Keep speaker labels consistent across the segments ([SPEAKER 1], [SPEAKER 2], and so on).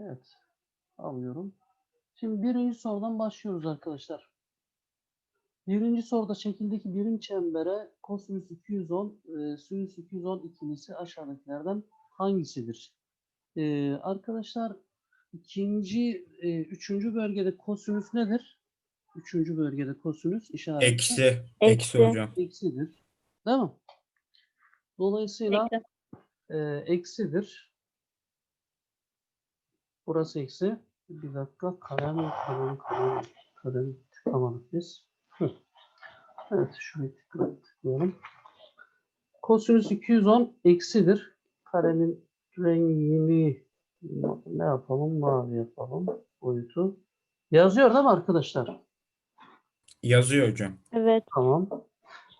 [SPEAKER 1] Evet. Alıyorum. Şimdi birinci sorudan başlıyoruz arkadaşlar. Birinci soruda şekildeki birim çembere kosinüs 210, e, sinüs 210 ikilisi aşağıdakilerden hangisidir? E, arkadaşlar ikinci, e, üçüncü bölgede kosinüs nedir? Üçüncü bölgede kosinüs işareti
[SPEAKER 2] Eksi. Eksi
[SPEAKER 3] Eksi.
[SPEAKER 2] hocam.
[SPEAKER 1] eksidir. Değil mi? Dolayısıyla
[SPEAKER 3] Eksi.
[SPEAKER 1] e, eksidir. Burası eksi. Bir dakika. Kalem, kalem, kalem, kalem tıklamadık biz. Hı. Evet. Şurayı tıkla- tıklayalım. Kosinüs 210 eksidir. Kalemin rengini ne yapalım? Mavi yapalım. Boyutu. Yazıyor değil mi arkadaşlar?
[SPEAKER 2] Yazıyor hocam.
[SPEAKER 3] Evet.
[SPEAKER 1] Tamam.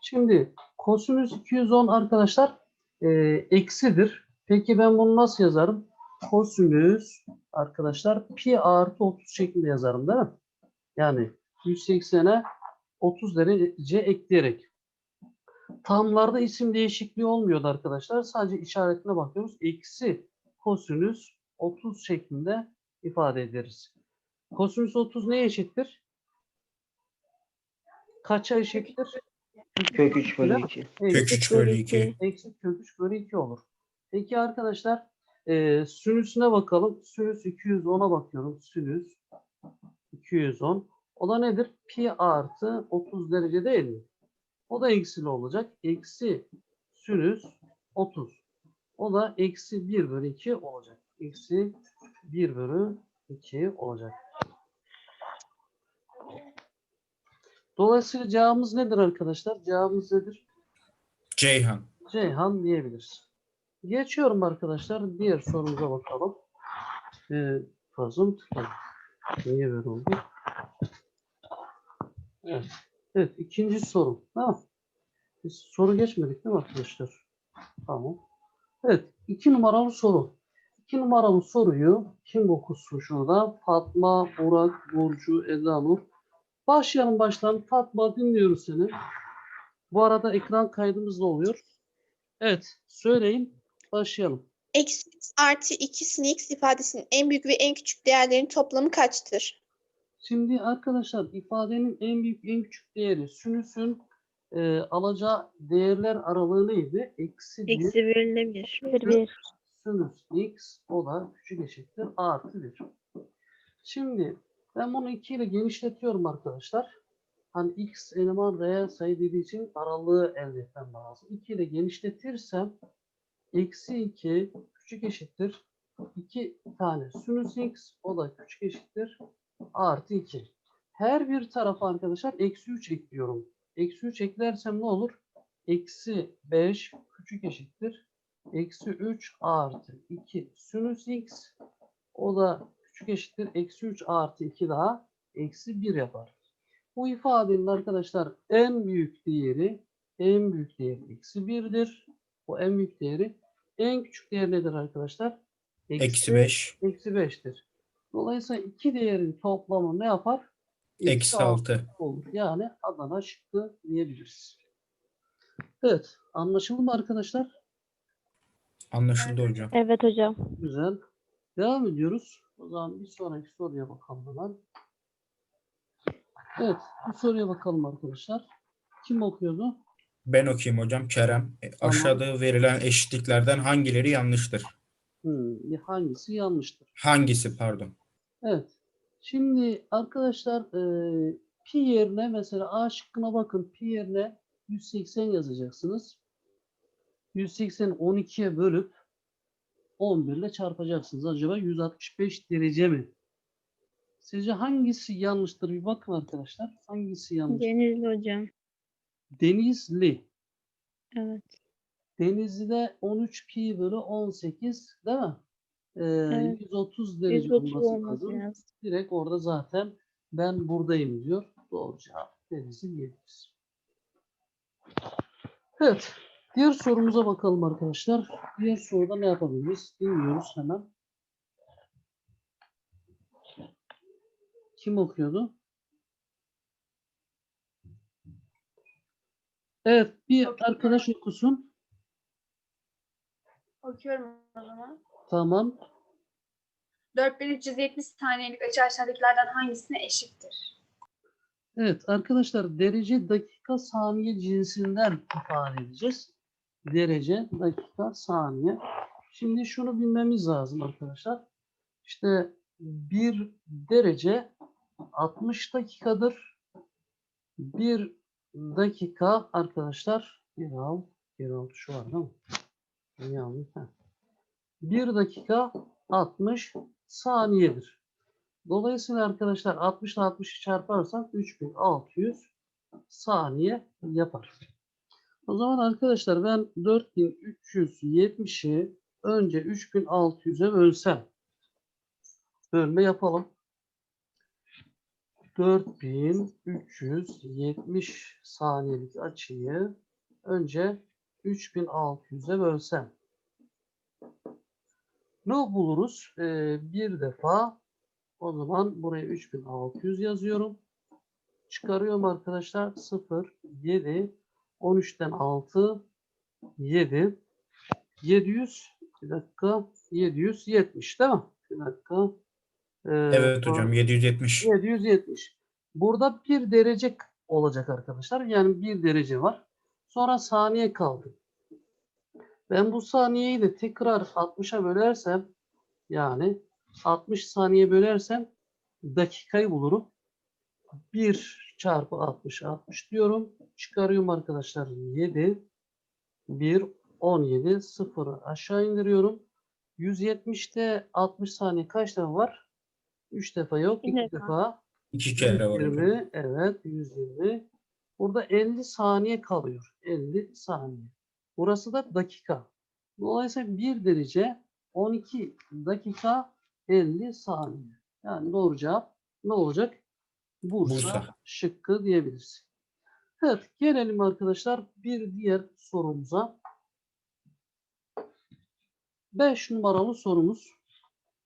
[SPEAKER 1] Şimdi kosinüs 210 arkadaşlar e, eksidir. Peki ben bunu nasıl yazarım? Kosinüs arkadaşlar pi artı 30 şeklinde yazarım değil mi? Yani 180'e 30 derece ekleyerek. Tamlarda isim değişikliği olmuyordu arkadaşlar. Sadece işaretine bakıyoruz. Eksi kosinüs 30 şeklinde ifade ederiz. Kosinüs 30 neye eşittir? Kaça eşittir?
[SPEAKER 4] Kök 3 bölü
[SPEAKER 1] Değil mi?
[SPEAKER 4] 2.
[SPEAKER 2] Kök
[SPEAKER 1] Eksi
[SPEAKER 2] 3 bölü 2.
[SPEAKER 1] Eksi kök 3 bölü 2 olur. Peki arkadaşlar e, sinüsüne bakalım. Sinüs 210'a bakıyorum. Sinüs 210. O da nedir? Pi artı 30 derece değil mi? O da eksili olacak. Eksi sinüs 30. O da eksi 1 bölü 2 olacak. Eksi 1 bölü 2 olacak. Dolayısıyla cevabımız nedir arkadaşlar? Cevabımız nedir?
[SPEAKER 2] Ceyhan.
[SPEAKER 1] Ceyhan diyebiliriz. Geçiyorum arkadaşlar. Diğer sorumuza bakalım. Ee, fazla tıkladı? Niye böyle oldu? Evet. Evet. ikinci soru. Tamam. Biz soru geçmedik değil mi arkadaşlar? Tamam. Evet. iki numaralı soru. İki numaralı soruyu kim okusun şurada? Fatma, Burak, Burcu, Eda Nur. Başlayalım baştan. Fatma dinliyoruz seni. Bu arada ekran kaydımız da oluyor. Evet, söyleyin. Başlayalım.
[SPEAKER 5] Eksi x artı 2 sin x ifadesinin en büyük ve en küçük değerlerinin toplamı kaçtır?
[SPEAKER 1] Şimdi arkadaşlar ifadenin en büyük en küçük değeri sinüsün e, alacağı değerler aralığı neydi? Eksi 1
[SPEAKER 3] Eksi bir ile bir. Bir bir.
[SPEAKER 1] sinüs x o da küçük eşittir artı 1. Şimdi ben bunu 2 ile genişletiyorum arkadaşlar. Hani x eleman reel sayı dediği için aralığı elde etmem lazım. 2 ile genişletirsem eksi 2 küçük eşittir 2 tane sinüs x o da küçük eşittir artı 2. Her bir tarafa arkadaşlar eksi 3 ekliyorum. Eksi 3 eklersem ne olur? Eksi 5 küçük eşittir. Eksi 3 artı 2 sinüs x. O da küçük eşittir. Eksi 3 artı 2 daha eksi 1 yapar. Bu ifadenin arkadaşlar en büyük değeri en büyük değeri eksi 1'dir. Bu en büyük değeri. En küçük değer nedir arkadaşlar?
[SPEAKER 2] Eksi 5.
[SPEAKER 1] Eksi 5'tir. Dolayısıyla iki değerin toplamı ne yapar?
[SPEAKER 2] Eksi 6.
[SPEAKER 1] olur. Yani Adana şıkkı diyebiliriz. Evet. Anlaşıldı mı arkadaşlar?
[SPEAKER 2] Anlaşıldı hocam.
[SPEAKER 3] Evet hocam.
[SPEAKER 1] Güzel. Devam ediyoruz. O zaman bir sonraki soruya bakalım hemen. Evet. Bu soruya bakalım arkadaşlar. Kim okuyordu?
[SPEAKER 2] Ben okuyayım hocam. Kerem. E, Aşağıda verilen eşitliklerden hangileri yanlıştır?
[SPEAKER 1] Hmm, hangisi yanlıştır?
[SPEAKER 2] Hangisi pardon?
[SPEAKER 1] Evet. Şimdi arkadaşlar e, pi yerine mesela A şıkkına bakın. Pi yerine 180 yazacaksınız. 180'i 12'ye bölüp 11 ile çarpacaksınız. Acaba 165 derece mi? Sizce hangisi yanlıştır? Bir bakın arkadaşlar. Hangisi yanlış?
[SPEAKER 3] Denizli hocam.
[SPEAKER 1] Denizli.
[SPEAKER 3] Evet.
[SPEAKER 1] Denizli'de 13 pi bölü 18 değil mi? Ee,
[SPEAKER 3] Evet.
[SPEAKER 1] 130 derece
[SPEAKER 3] 130
[SPEAKER 1] olması lazım.
[SPEAKER 3] lazım.
[SPEAKER 1] Direkt orada zaten ben buradayım diyor. Doğru cevap Denizli diyebiliriz. Evet. Diğer sorumuza bakalım arkadaşlar. Diğer soruda ne yapabiliriz? Dinliyoruz hemen. Kim okuyordu? Evet. Bir arkadaş okusun.
[SPEAKER 5] Okuyorum o zaman.
[SPEAKER 1] Tamam.
[SPEAKER 6] 4370 saniyelik açı aşağıdakilerden hangisine eşittir?
[SPEAKER 1] Evet arkadaşlar derece dakika saniye cinsinden ifade edeceğiz. Derece dakika saniye. Şimdi şunu bilmemiz lazım arkadaşlar. İşte bir derece 60 dakikadır. Bir dakika arkadaşlar bir al, bir al şu var değil mi? Yanlış. heh. Bir dakika 60 saniyedir. Dolayısıyla arkadaşlar 60 ile 60'ı çarparsak 3600 saniye yapar. O zaman arkadaşlar ben 4370'i önce 3600'e bölsem. Bölme yapalım. 4370 saniyelik açıyı önce 3600'e bölsem. Ne buluruz? Ee, bir defa o zaman buraya 3600 yazıyorum. Çıkarıyorum arkadaşlar. 0, 7, 13'ten 6, 7, 700, bir dakika, 770 değil mi? Bir dakika. Ee,
[SPEAKER 2] Evet hocam 770.
[SPEAKER 1] 770. Burada bir derece olacak arkadaşlar. Yani bir derece var. Sonra saniye kaldı. Ben bu saniyeyi de tekrar 60'a bölersem yani 60 saniye bölersem dakikayı bulurum. 1 çarpı 60 60 diyorum. Çıkarıyorum arkadaşlar 7 1 17 0'ı aşağı indiriyorum. 170'te 60 saniye kaç defa var? 3 defa yok.
[SPEAKER 3] Bir
[SPEAKER 1] 2
[SPEAKER 3] defa.
[SPEAKER 1] defa.
[SPEAKER 2] İki kere var hocam.
[SPEAKER 1] 120 evet 120. Burada 50 saniye kalıyor. 50 saniye. Burası da dakika. Dolayısıyla 1 derece 12 dakika 50 saniye. Yani doğru cevap ne olacak? Bursa,
[SPEAKER 2] Bursa.
[SPEAKER 1] şıkkı diyebiliriz. Evet gelelim arkadaşlar bir diğer sorumuza. 5 numaralı sorumuz.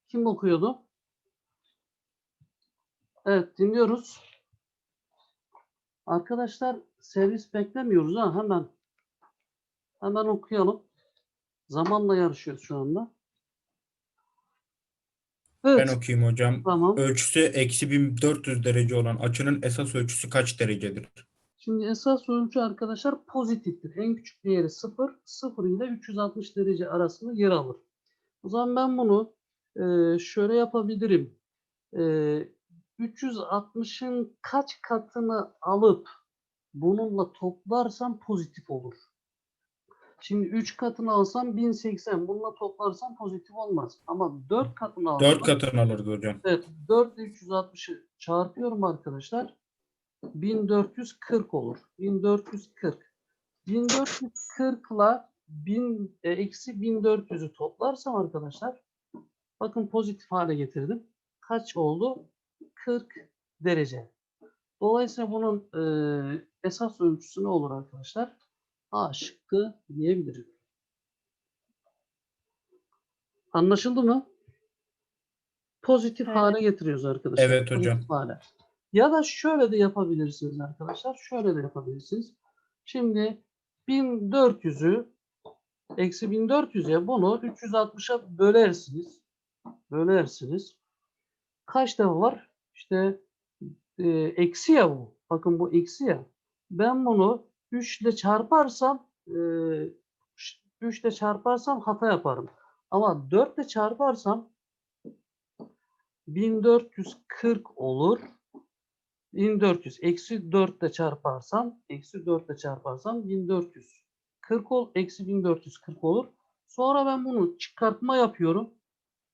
[SPEAKER 1] Kim okuyordu? Evet dinliyoruz. Arkadaşlar servis beklemiyoruz ha hemen. Hemen okuyalım. Zamanla yarışıyoruz şu anda. Evet
[SPEAKER 2] Ben okuyayım hocam.
[SPEAKER 1] tamam.
[SPEAKER 2] Ölçüsü eksi 1400 derece olan açının esas ölçüsü kaç derecedir?
[SPEAKER 1] Şimdi esas ölçü arkadaşlar pozitiftir. En küçük değeri 0. 0 ile 360 derece arasında yer alır. O zaman ben bunu e, şöyle yapabilirim. E, 360'ın kaç katını alıp bununla toplarsam pozitif olur. Şimdi 3 katını alsam 1080. Bununla toplarsam pozitif olmaz. Ama 4 katını alsam
[SPEAKER 2] 4 katını alırdı hocam.
[SPEAKER 1] Evet, 4 ile 360'ı çarpıyorum arkadaşlar. 1440 olur. 1440. 1440 ile 1000 eksi 1400'ü toplarsam arkadaşlar bakın pozitif hale getirdim. Kaç oldu? 40 derece. Dolayısıyla bunun e, esas ölçüsü ne olur arkadaşlar? A şıkkı diyebilirim. Anlaşıldı mı? Pozitif
[SPEAKER 3] Evet.
[SPEAKER 1] hale getiriyoruz arkadaşlar.
[SPEAKER 2] Evet hocam.
[SPEAKER 1] Pozitif hale. Ya da şöyle de yapabilirsiniz arkadaşlar. Şöyle de yapabilirsiniz. Şimdi 1400'ü eksi 1400'e bunu 360'a bölersiniz. Bölersiniz. Kaç defa var? İşte e, eksi ya bu. Bakın bu eksi ya. Ben bunu 3 ile çarparsam e, 3 ile çarparsam hata yaparım. Ama 4 ile çarparsam 1440 olur. 1400 eksi 4 ile çarparsam eksi 4 ile çarparsam 1440 ol eksi 1440 olur. Sonra ben bunu çıkartma yapıyorum.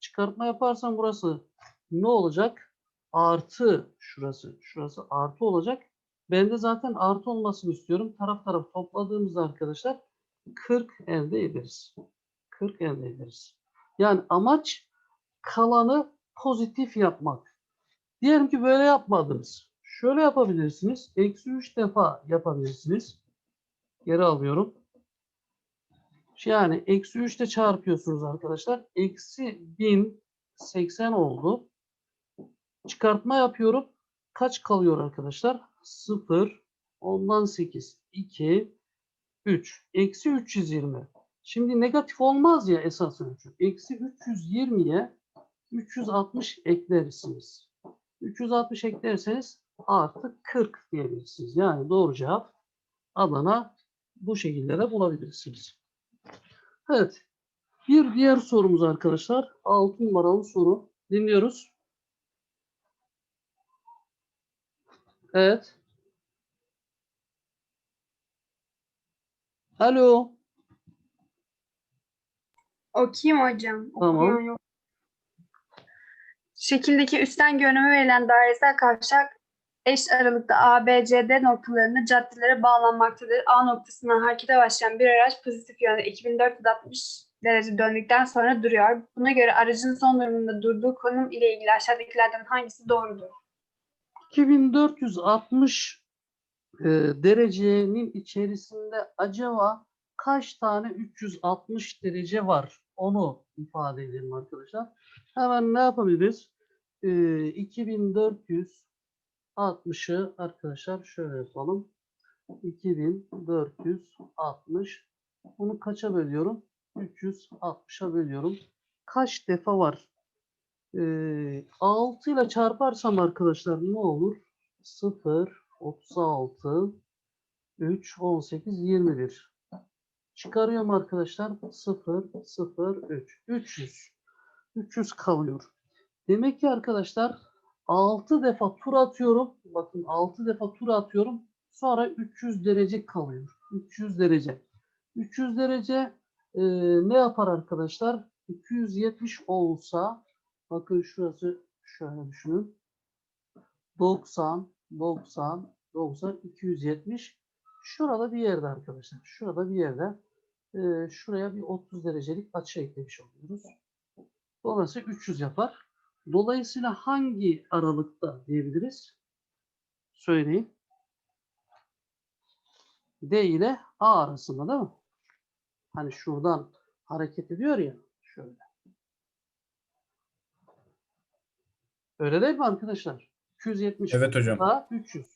[SPEAKER 1] Çıkartma yaparsam burası ne olacak? Artı şurası. Şurası artı olacak. Ben de zaten artı olmasını istiyorum. Taraf taraf topladığımızda arkadaşlar 40 elde ederiz. 40 elde ederiz. Yani amaç kalanı pozitif yapmak. Diyelim ki böyle yapmadınız. Şöyle yapabilirsiniz. Eksi 3 defa yapabilirsiniz. Geri alıyorum. Yani eksi 3 ile çarpıyorsunuz arkadaşlar. Eksi 1080 oldu. Çıkartma yapıyorum. Kaç kalıyor arkadaşlar? 0, ondan 8, 2, 3. Eksi 320. Şimdi negatif olmaz ya esas ölçü. Eksi 320'ye 360 eklersiniz. 360 eklerseniz artı 40 diyebilirsiniz. Yani doğru cevap Adana bu şekilde de bulabilirsiniz. Evet. Bir diğer sorumuz arkadaşlar. 6 numaralı soru. Dinliyoruz. Evet. Alo.
[SPEAKER 6] Okuyayım hocam.
[SPEAKER 1] Tamam.
[SPEAKER 6] Yok. Şekildeki üstten görünüme verilen dairesel kavşak eş aralıkta A, B, C, D noktalarında caddelere bağlanmaktadır. A noktasından harekete başlayan bir araç pozitif yönde 2460 derece döndükten sonra duruyor. Buna göre aracın son durumunda durduğu konum ile ilgili aşağıdakilerden hangisi doğrudur?
[SPEAKER 1] 2460 e, derecenin içerisinde acaba kaç tane 360 derece var? Onu ifade edelim arkadaşlar. Hemen ne yapabiliriz? E, 2460'ı arkadaşlar şöyle yapalım. 2460 bunu kaça bölüyorum? 360'a bölüyorum. Kaç defa var? Ee, 6 ile çarparsam arkadaşlar ne olur? 0, 36, 3, 18, 21. Çıkarıyorum arkadaşlar. 0, 0, 3. 300. 300 kalıyor. Demek ki arkadaşlar 6 defa tur atıyorum. Bakın 6 defa tur atıyorum. Sonra 300 derece kalıyor. 300 derece. 300 derece e, ne yapar arkadaşlar? 270 olsa Bakın şurası şöyle düşünün. 90, 90, 90, 270. Şurada bir yerde arkadaşlar. Şurada bir yerde. Ee, şuraya bir 30 derecelik açı eklemiş oluyoruz. Dolayısıyla 300 yapar. Dolayısıyla hangi aralıkta diyebiliriz? Söyleyin. D ile A arasında değil mi? Hani şuradan hareket ediyor ya. Şöyle. Öyle değil mi arkadaşlar? 270
[SPEAKER 2] Evet hocam.
[SPEAKER 1] daha 300.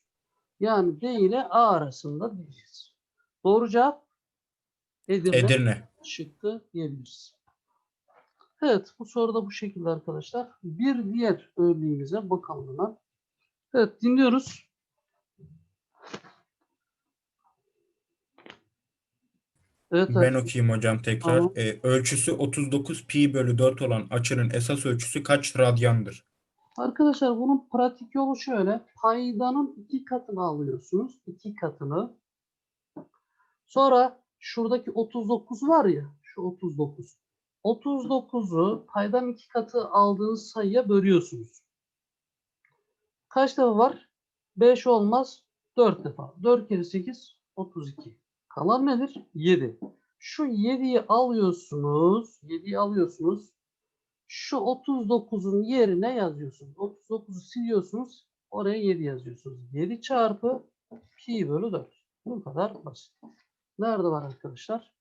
[SPEAKER 1] Yani D ile A arasında diyeceğiz. Doğru cevap Edirne,
[SPEAKER 2] Edirne.
[SPEAKER 1] şıkkı diyebiliriz. Evet bu soru da bu şekilde arkadaşlar. Bir diğer örneğimize bakalım hemen. Evet dinliyoruz. Evet,
[SPEAKER 2] Ben
[SPEAKER 1] evet.
[SPEAKER 2] okuyayım hocam tekrar.
[SPEAKER 1] Tamam.
[SPEAKER 2] Ee, ölçüsü 39 pi bölü 4 olan açının esas ölçüsü kaç radyandır?
[SPEAKER 1] Arkadaşlar bunun pratik yolu şöyle. Paydanın iki katını alıyorsunuz. iki katını. Sonra şuradaki 39 var ya. Şu 39. 39'u paydan iki katı aldığınız sayıya bölüyorsunuz. Kaç defa var? 5 olmaz. 4 defa. 4 kere 8 32. Kalan nedir? 7. Şu 7'yi alıyorsunuz. 7'yi alıyorsunuz şu 39'un yerine yazıyorsunuz. 39'u siliyorsunuz. Oraya 7 yazıyorsunuz. 7 çarpı pi bölü 4. Bu kadar basit. Nerede var arkadaşlar?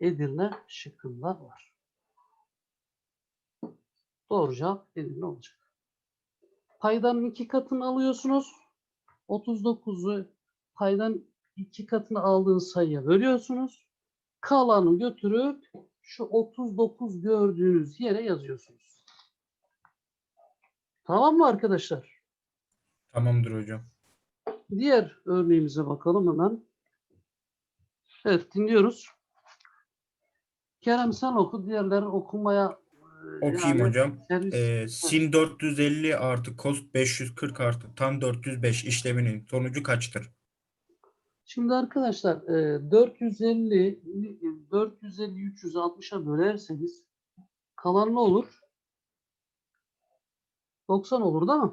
[SPEAKER 1] Edirne şıkkında var. Doğru cevap Edirne olacak. Paydanın iki katını alıyorsunuz. 39'u paydan iki katını aldığınız sayıya bölüyorsunuz. Kalanı götürüp şu 39 gördüğünüz yere yazıyorsunuz. Tamam mı arkadaşlar?
[SPEAKER 2] Tamamdır hocam.
[SPEAKER 1] Diğer örneğimize bakalım hemen. Evet dinliyoruz. Kerem sen oku. Diğerleri okumaya e,
[SPEAKER 2] Okuyayım
[SPEAKER 1] yani
[SPEAKER 2] hocam.
[SPEAKER 1] servis-
[SPEAKER 2] Ee, sin 450 artı cos 540 artı tan 405 işleminin sonucu kaçtır?
[SPEAKER 1] Şimdi arkadaşlar e, 450 450 360'a bölerseniz kalan ne olur? 90 olur değil mi?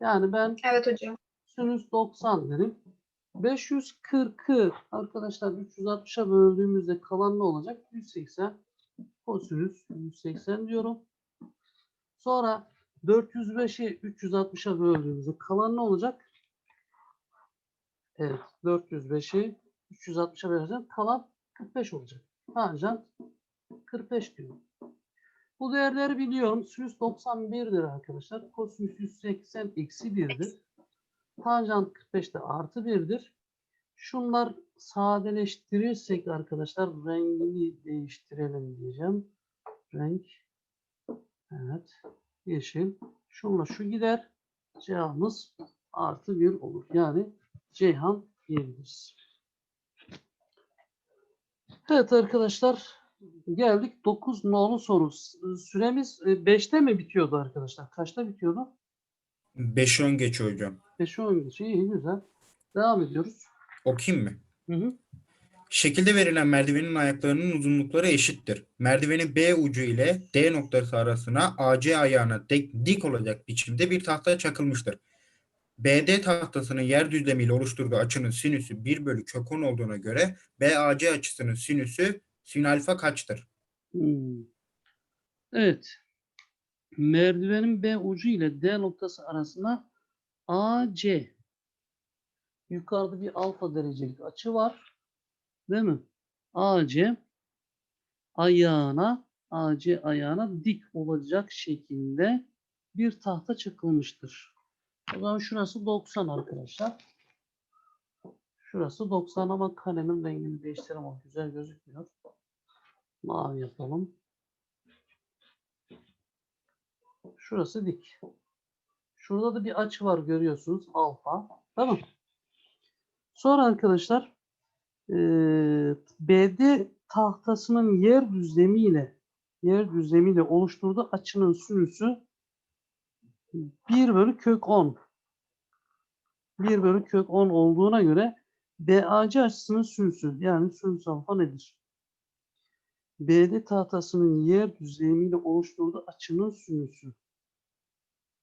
[SPEAKER 1] Yani ben
[SPEAKER 6] Evet hocam.
[SPEAKER 1] sinüs 90 dedim. 540'ı arkadaşlar 360'a böldüğümüzde kalan ne olacak? 180. Kosinüs 180 diyorum. Sonra 405'i 360'a böldüğümüzde kalan ne olacak? Evet 405'i 360'a böldüğümüzde kalan 45 olacak. Tanjant 45 diyorum. Bu değerleri biliyorum. Sinüs 91'dir arkadaşlar. Kosinüs 180 eksi 1'dir. Tanjant 45 de artı 1'dir. Şunlar sadeleştirirsek arkadaşlar rengini değiştirelim diyeceğim. Renk Evet. Yeşil. Şunla şu gider. Cevabımız artı 1 olur. Yani Ceyhan diyebiliriz. Evet arkadaşlar geldik 9 nolu soru. Süremiz 5'te mi bitiyordu arkadaşlar? Kaçta bitiyordu?
[SPEAKER 2] 5 10 geç hocam.
[SPEAKER 1] 5'e 10 geçiyor. İyi güzel. Devam ediyoruz.
[SPEAKER 2] Okuyayım mı?
[SPEAKER 1] Hı hı.
[SPEAKER 2] Şekilde verilen merdivenin ayaklarının uzunlukları eşittir. Merdivenin B ucu ile D noktası arasına AC ayağına dik, dik olacak biçimde bir tahta çakılmıştır. BD tahtasının yer düzlemiyle oluşturduğu açının sinüsü 1 bölü kök 10 olduğuna göre BAC açısının sinüsü sin alfa kaçtır?
[SPEAKER 1] Hmm. Evet. Merdivenin B ucu ile D noktası arasında AC yukarıda bir alfa derecelik açı var. Değil mi? AC ayağına AC ayağına dik olacak şekilde bir tahta çakılmıştır. O zaman şurası 90 arkadaşlar. Şurası 90 ama kalemin rengini değiştirelim. O güzel gözükmüyor. Mavi yapalım. Şurası dik. Şurada da bir açı var görüyorsunuz. Alfa. Tamam. Sonra arkadaşlar eee BD tahtasının yer düzlemiyle yer düzlemiyle oluşturduğu açının sinüsü 1 bölü kök 10. 1 bölü kök 10 olduğuna göre BAC açısının sinüsü yani sinüs alfa nedir? BD tahtasının yer düzlemiyle oluşturduğu açının sinüsü.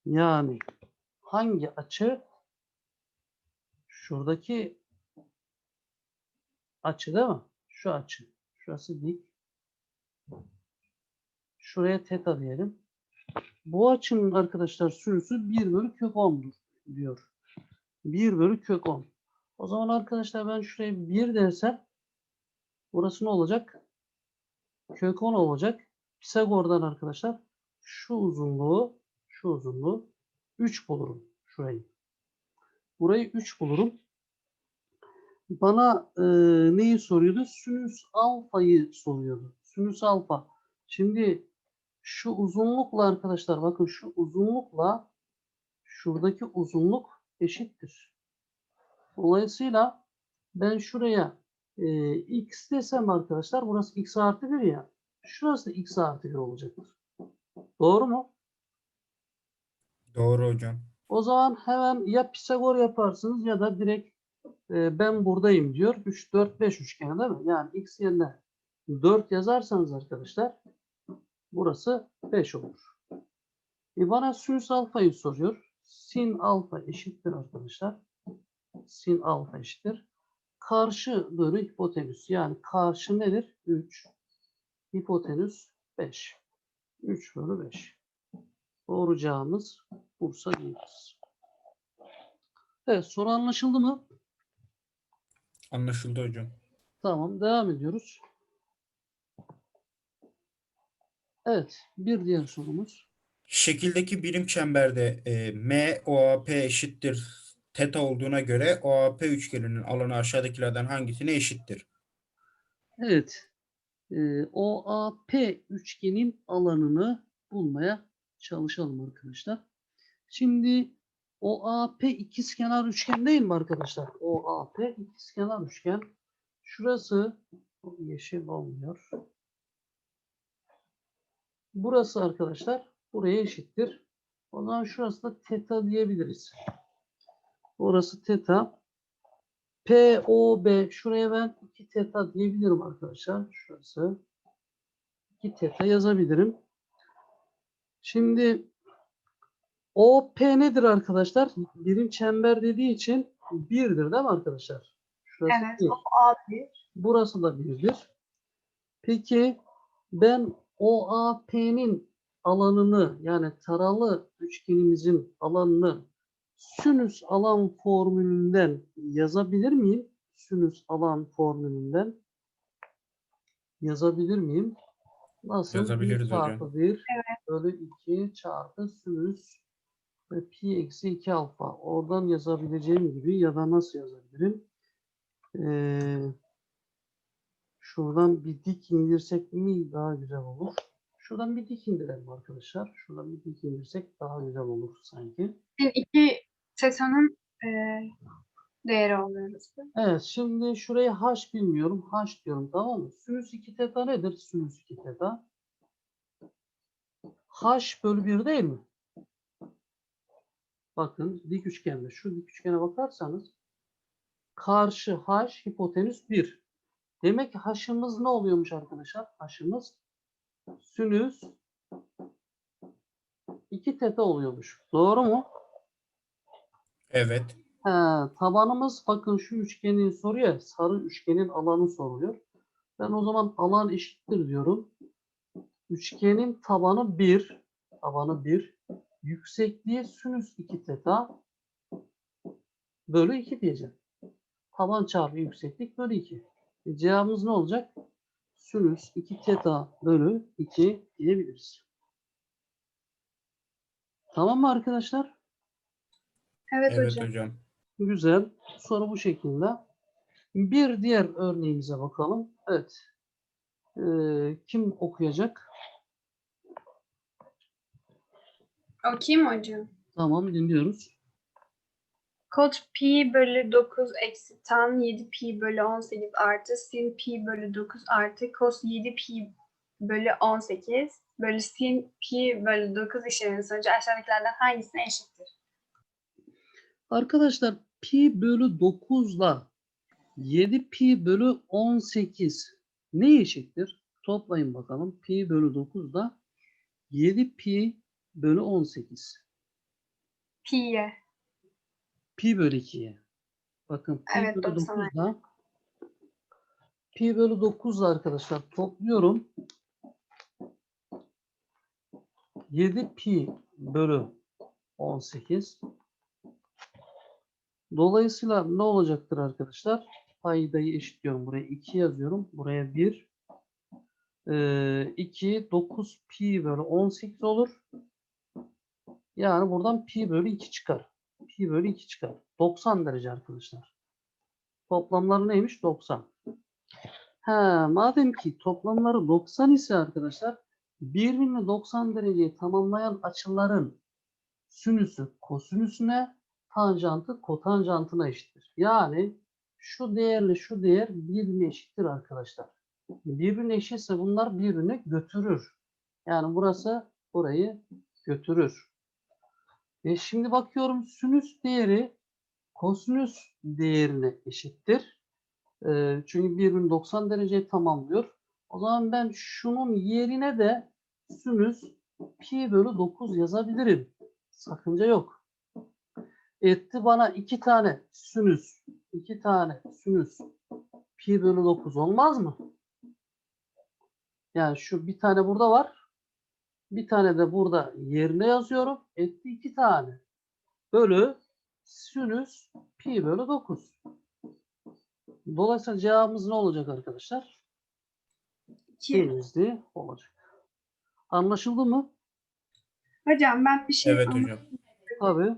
[SPEAKER 1] Yani hangi açı? Şuradaki açı değil mi? Şu açı. Şurası dik. Şuraya teta diyelim. Bu açının arkadaşlar sinüsü 1 bölü kök 10'dur diyor. 1 bölü kök 10. O zaman arkadaşlar ben şuraya 1 dersem burası ne olacak? Kök 10 olacak. Pisagor'dan arkadaşlar şu uzunluğu şu uzunluğu 3 bulurum şurayı. Burayı 3 bulurum. Bana e, neyi soruyordu? Sinüs alfayı soruyordu. Sinüs alfa. Şimdi şu uzunlukla arkadaşlar bakın şu uzunlukla şuradaki uzunluk eşittir. Dolayısıyla ben şuraya e, x desem arkadaşlar burası x artı 1 ya. Şurası da x artı 1 olacaktır. Doğru mu?
[SPEAKER 2] Doğru hocam.
[SPEAKER 1] O zaman hemen ya Pisagor yaparsınız ya da direkt e, ben buradayım diyor. 3, 4, 5 üçgeni değil mi? Yani x yerine 4 yazarsanız arkadaşlar burası 5 olur. E bana sinüs alfayı soruyor. Sin alfa eşittir arkadaşlar. Sin alfa eşittir. Karşı bölü hipotenüs. Yani karşı nedir? 3. Hipotenüs 5. 3 bölü 5. Doğru cevabımız Bursa diyoruz. Evet soru anlaşıldı mı?
[SPEAKER 2] Anlaşıldı hocam.
[SPEAKER 1] Tamam devam ediyoruz. Evet bir diğer sorumuz.
[SPEAKER 2] Şekildeki birim çemberde e, M OAP eşittir teta olduğuna göre OAP üçgeninin alanı aşağıdakilerden hangisine eşittir?
[SPEAKER 1] Evet. Ee, OAP üçgenin alanını bulmaya çalışalım arkadaşlar. Şimdi OAP ikizkenar üçgen değil mi arkadaşlar? OAP ikizkenar üçgen. Şurası yeşil olmuyor. Burası arkadaşlar buraya eşittir. O zaman şurası da teta diyebiliriz. Orası teta. POB şuraya ben 2 teta diyebilirim arkadaşlar. Şurası 2 teta yazabilirim. Şimdi OP nedir arkadaşlar? Birim çember dediği için 1'dir değil mi arkadaşlar? Şurası
[SPEAKER 6] Evet.
[SPEAKER 1] bir.
[SPEAKER 6] O A1.
[SPEAKER 1] Burası da 1'dir. Peki ben OAP'nin alanını yani taralı üçgenimizin alanını sinüs alan formülünden yazabilir miyim? Sinüs alan formülünden yazabilir miyim? Nasıl?
[SPEAKER 2] Yazabiliriz
[SPEAKER 1] 1
[SPEAKER 2] hocam.
[SPEAKER 1] çarpı 1 bölü 2 çarpı sinüs ve pi eksi 2 alfa. Oradan yazabileceğim gibi ya da nasıl yazabilirim? Ee, şuradan bir dik indirsek mi daha güzel olur? Şuradan bir dik indirelim arkadaşlar. Şuradan bir dik indirsek daha güzel olur sanki.
[SPEAKER 6] Sin iki tetanın e, değeri oluyoruz.
[SPEAKER 1] Evet şimdi şuraya h bilmiyorum. h diyorum tamam mı? Sinüs 2 teta nedir? Sinüs 2 teta. h bölü 1 değil mi? Bakın dik üçgende şu dik üçgene bakarsanız karşı h hipotenüs 1. Demek ki h'ımız ne oluyormuş arkadaşlar? h'ımız sinüs 2 teta oluyormuş. Doğru mu?
[SPEAKER 2] Evet.
[SPEAKER 1] He, tabanımız bakın şu üçgenin soruyor. Sarı üçgenin alanı soruluyor. Ben o zaman alan eşittir diyorum. Üçgenin tabanı 1. Tabanı 1. Yüksekliği sinüs 2 teta bölü 2 diyeceğim. Taban çarpı yükseklik bölü 2. E, cevabımız ne olacak? Sinüs 2 teta bölü 2 diyebiliriz. Tamam mı arkadaşlar?
[SPEAKER 6] Evet,
[SPEAKER 2] Evet
[SPEAKER 6] hocam.
[SPEAKER 2] hocam.
[SPEAKER 1] Güzel. Soru bu şekilde. Bir diğer örneğimize bakalım. Evet. Ee, kim okuyacak?
[SPEAKER 6] Okuyayım hocam?
[SPEAKER 1] Tamam dinliyoruz.
[SPEAKER 6] Kod pi bölü 9 eksi tan 7 pi bölü 18 artı sin pi bölü 9 artı cos 7 pi bölü 18 bölü sin pi bölü 9 işleminin sonucu aşağıdakilerden hangisine eşittir?
[SPEAKER 1] Arkadaşlar pi bölü 9 ile 7 pi bölü 18 ne eşittir? Toplayın bakalım. Pi bölü 9 ile 7 pi bölü 18.
[SPEAKER 6] Pi'ye.
[SPEAKER 1] Pi bölü 2'ye. Bakın pi
[SPEAKER 6] Evet,
[SPEAKER 1] bölü
[SPEAKER 6] 90
[SPEAKER 1] 9 da pi bölü 9 arkadaşlar topluyorum. 7 pi bölü 18. Dolayısıyla ne olacaktır arkadaşlar? Paydayı eşitliyorum. Buraya 2 yazıyorum. Buraya 1. Ee, 2, 9 pi bölü 18 olur. Yani buradan pi bölü 2 çıkar. Pi bölü 2 çıkar. 90 derece arkadaşlar. Toplamları neymiş? 90. Ha, madem ki toplamları 90 ise arkadaşlar birbirini 90 dereceyi tamamlayan açıların sinüsü kosinüsüne, tanjantı kotanjantına eşittir. Yani şu değerle şu değer birbirine eşittir arkadaşlar. Birbirine eşitse bunlar birbirini götürür. Yani burası burayı götürür. E şimdi bakıyorum sinüs değeri kosinüs değerine eşittir. E, çünkü birbirini 90 dereceye tamamlıyor. O zaman ben şunun yerine de sinüs pi bölü 9 yazabilirim. Sakınca yok. Etti bana iki tane sinüs, iki tane sinüs pi bölü 9 olmaz mı? Yani şu bir tane burada var. Bir tane de burada yerine yazıyorum. Etti iki tane. Bölü sinüs pi bölü 9. Dolayısıyla cevabımız ne olacak arkadaşlar?
[SPEAKER 6] 2.
[SPEAKER 1] Denizli olacak. Anlaşıldı mı?
[SPEAKER 6] Hocam ben bir şey
[SPEAKER 2] Evet hocam.
[SPEAKER 1] Tabii.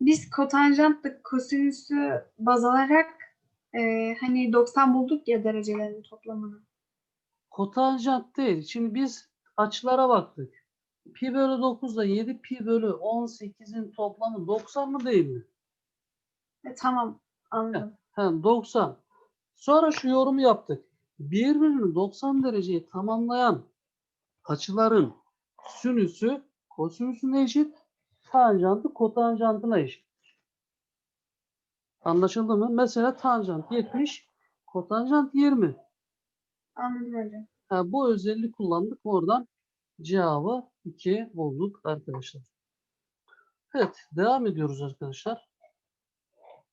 [SPEAKER 6] Biz kotanjantla kosinüsü baz alarak e, hani 90 bulduk ya derecelerin toplamını.
[SPEAKER 1] Kotanjant değil. Şimdi biz açılara baktık. Pi bölü 9 ile 7 pi bölü 18'in toplamı 90 mı değil mi?
[SPEAKER 6] E, tamam anladım.
[SPEAKER 1] He, 90. Sonra şu yorumu yaptık. Birbirini 90 dereceyi tamamlayan açıların sinüsü kosinüsüne eşit, tanjantı kotanjantına eşit. Anlaşıldı mı? Mesela tanjant 70, kotanjant 20.
[SPEAKER 6] Anladım hocam.
[SPEAKER 1] Ha, bu özelliği kullandık. Oradan cevabı 2 bulduk arkadaşlar. Evet. Devam ediyoruz arkadaşlar.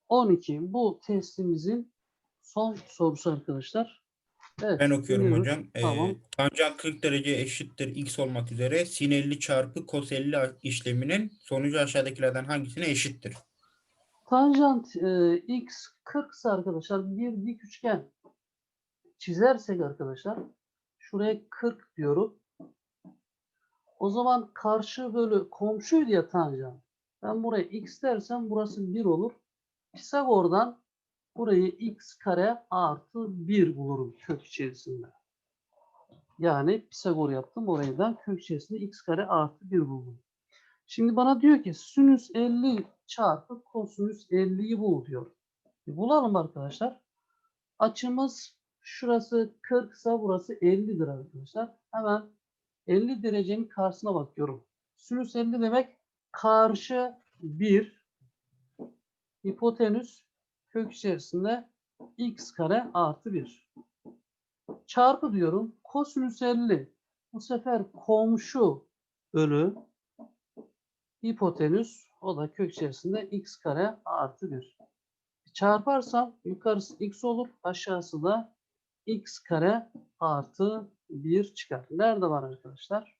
[SPEAKER 1] 12. Bu testimizin son sorusu arkadaşlar. Evet.
[SPEAKER 2] Ben okuyorum
[SPEAKER 1] dinliyoruz.
[SPEAKER 2] hocam. Ee,
[SPEAKER 1] Tamam.
[SPEAKER 2] tanjant 40 derece eşittir x olmak üzere sin 50 çarpı cos 50 işleminin sonucu aşağıdakilerden hangisine eşittir?
[SPEAKER 1] Tanjant e, x 40 ise arkadaşlar bir dik üçgen çizersek arkadaşlar şuraya 40 diyorum. O zaman karşı bölü komşuydu ya tanjant. Ben buraya x dersem burası 1 olur. Pisagor'dan burayı x kare artı 1 bulurum kök içerisinde. Yani Pisagor yaptım. Orayı da kök içerisinde x kare artı 1 buldum. Şimdi bana diyor ki sinüs 50 çarpı kosinüs 50'yi bul diyor. E, bulalım arkadaşlar. Açımız şurası 40 ise burası 50'dir arkadaşlar. Hemen 50 derecenin karşısına bakıyorum. Sinüs 50 demek karşı 1 hipotenüs kök içerisinde x kare artı 1. Çarpı diyorum. Kosinüs 50. Bu sefer komşu bölü hipotenüs o da kök içerisinde x kare artı 1. Çarparsam yukarısı x olur. Aşağısı da x kare artı 1 çıkar. Nerede var arkadaşlar?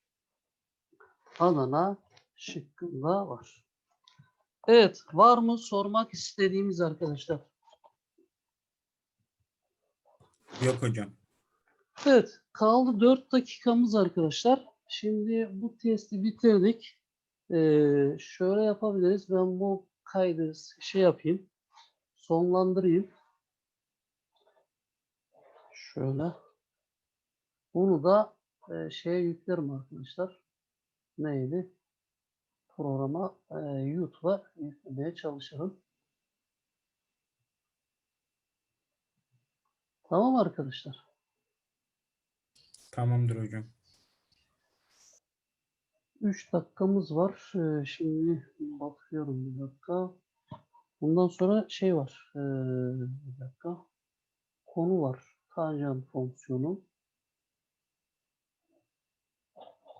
[SPEAKER 1] Adana şıkkında var. Evet. Var mı sormak istediğimiz arkadaşlar?
[SPEAKER 2] Yok hocam.
[SPEAKER 1] Evet, kaldı 4 dakikamız arkadaşlar. Şimdi bu testi bitirdik. Ee, şöyle yapabiliriz. Ben bu kaydı şey yapayım. Sonlandırayım. Şöyle. Bunu da e, şeye yüklerim arkadaşlar. Neydi? Programa e, YouTube'a yüklemeye çalışırım. Tamam arkadaşlar.
[SPEAKER 2] Tamamdır hocam.
[SPEAKER 1] 3 dakikamız var. Ee, şimdi bakıyorum bir dakika. Bundan sonra şey var. Ee, bir dakika. Konu var. Tanjant fonksiyonu.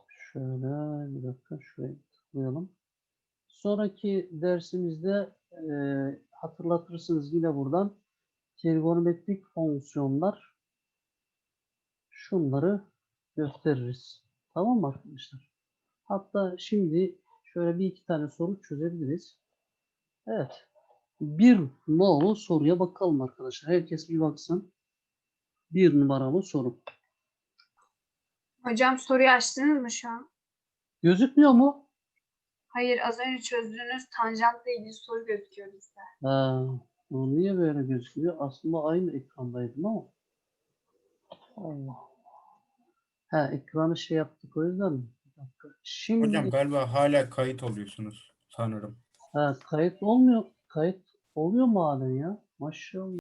[SPEAKER 1] Şöyle bir dakika şuraya tıklayalım. Sonraki dersimizde e, hatırlatırsınız yine buradan trigonometrik fonksiyonlar şunları gösteririz. Tamam mı arkadaşlar? Hatta şimdi şöyle bir iki tane soru çözebiliriz. Evet. Bir numaralı soruya bakalım arkadaşlar. Herkes bir baksın. Bir numaralı soru.
[SPEAKER 6] Hocam soruyu açtınız mı şu an?
[SPEAKER 1] Gözükmüyor mu?
[SPEAKER 6] Hayır az önce çözdüğünüz tanjantla ilgili soru gözüküyor bizde.
[SPEAKER 1] Ha, o niye böyle gözüküyor? Aslında aynı ekrandaydım ama. Allah Allah. Ha, ekranı şey yaptık o yüzden mi? Bir dakika. Şimdi
[SPEAKER 2] Hocam galiba hala kayıt oluyorsunuz sanırım.
[SPEAKER 1] ha, kayıt olmuyor. Kayıt oluyor mu halen ya? Maşallah.